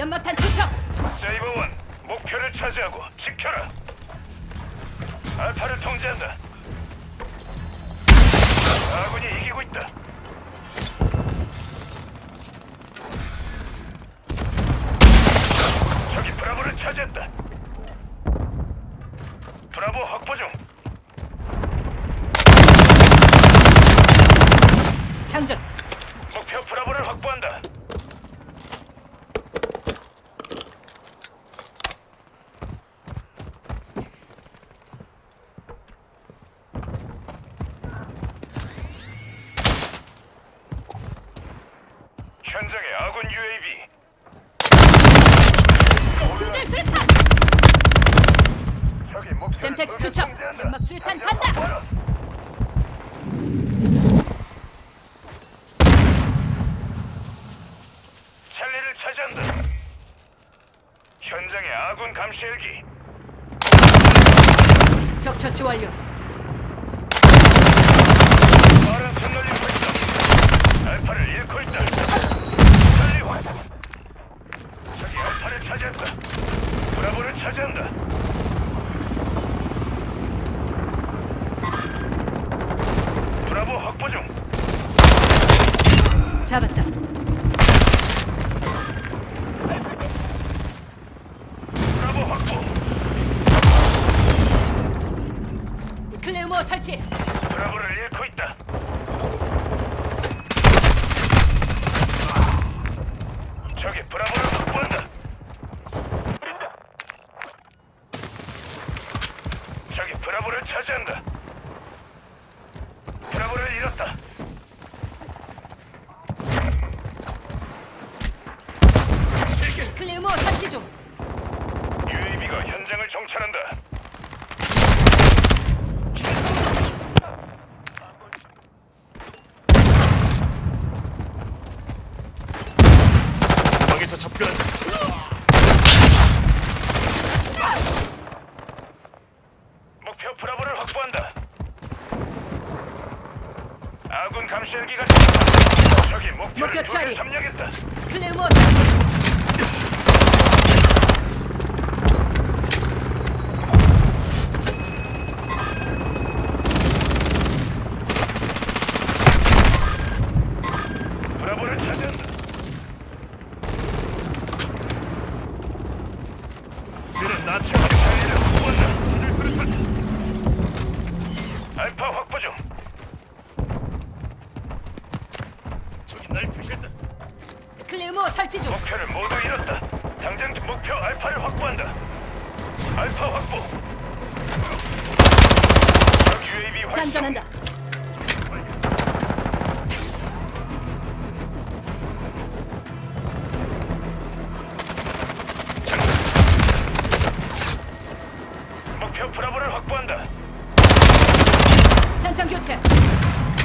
연막탄 투척. 세이버원 목표를 차지하고 지켜라. 알파를 통제한다. 아군이 이기고 있다. 저기 브라보를 차지했다. 브라보 확보 중. 장전. 돌면 투척. 연막 수류탄 간다. 찰리를 차지한다. 현장에 아군 감시 헬기. 적 처치 완료. 빠른 손놀림 활동. 알파를 잃고 있다. 찰리 확. 저기 알파를 차지했다. 브라보를 차지한다. 브라보 확보 중. 잡았다. 클레우모 설치. 브라보를 잃고 있다. 저기 브라보를 확보한다. 저기 브라보를 차지한다. 브라보를 잃었다. 클레우모 설치 중. UAV가 현장을 정찰한다. 방에서 접근한다. 목표 브라보를 확보한다. 아군 감시 헬기가 저기 목표를 목표 처리. 점령했다. 클레우모 날 표시했다. 클레우모 설치 중. 목표를 모두 잃었다. 당장 목표 알파를 확보한다. 알파 확보. 적 UAV 활성. 장전한다. 목표 브라보를 확보한다. 단청 교체.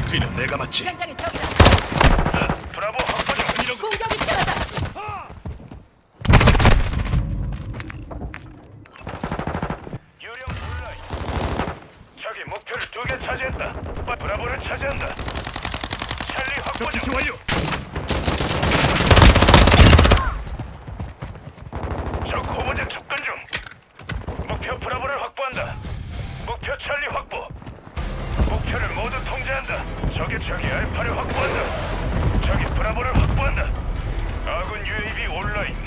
뒤는 내가 맞지. 현장에 적이다. 적기치 완료. 적 고무장 접근 중. 목표 브라보를 확보한다. 목표 찰리 확보. 목표를 모두 통제한다. 적의 적이 알파를 확보한다. 저기 브라보를 확보한다. 아군 UAV 온라인.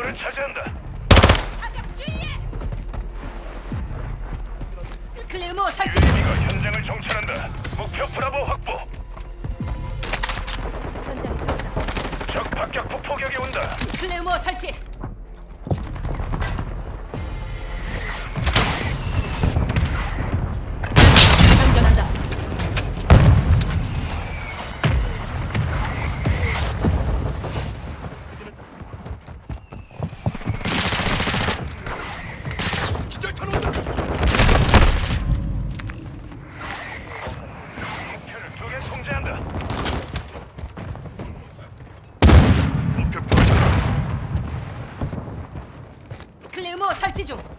목표물을 차지한다. 사격 주의해! 클레모 설치! UAV가 현장을 정찰한다. 목표 브라보 확보. 현장 조사. 적 박격포 포격이 온다. 클레모 설치! 어, 살찌 좀.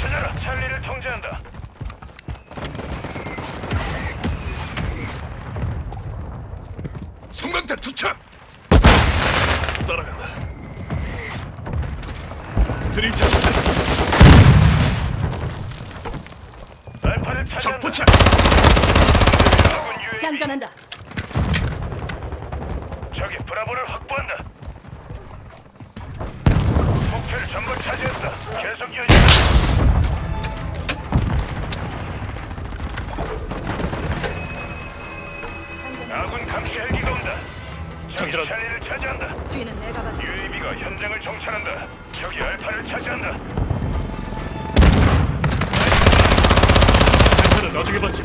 잘 찾아라. 찰리를 통제한다. 성광탄 투척! 따라간다. 드릴 차수! 적포착! 장전한다. 적이 브라보를 확보한다. 목표를 전부 차지했다. 계속 유지. 아군 감시 헬기가 온다. 적들은- 자리를 차지한다. 뒤는 내가 봤다. UAV가 현장을 정찰한다. 적이 알파를 차지한다. 발사는 나중에 봤지.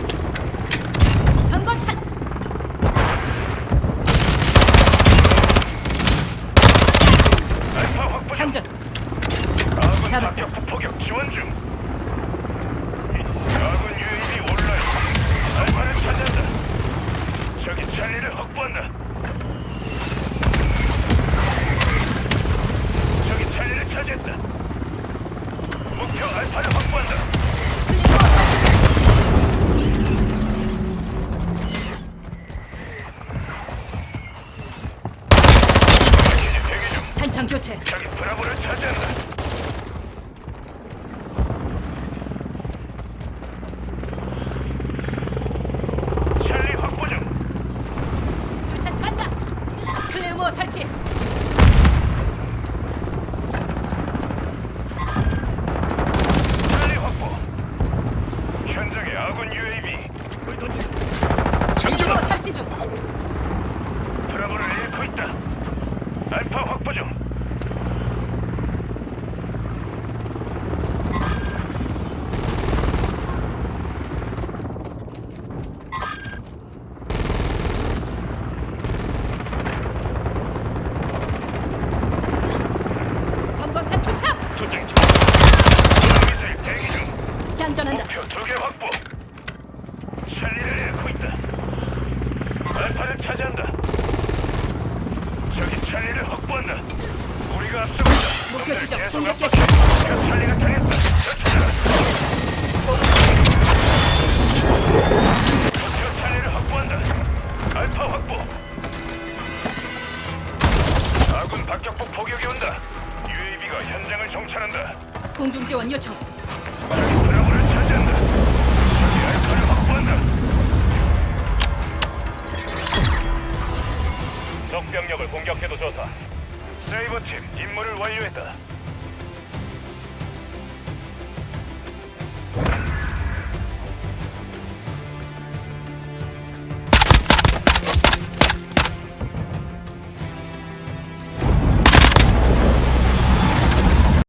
한창 교체. 저기 브라보를 차지한다. 적 병력을 공격해도 좋다. 세이버 팀 임무를 완료했다.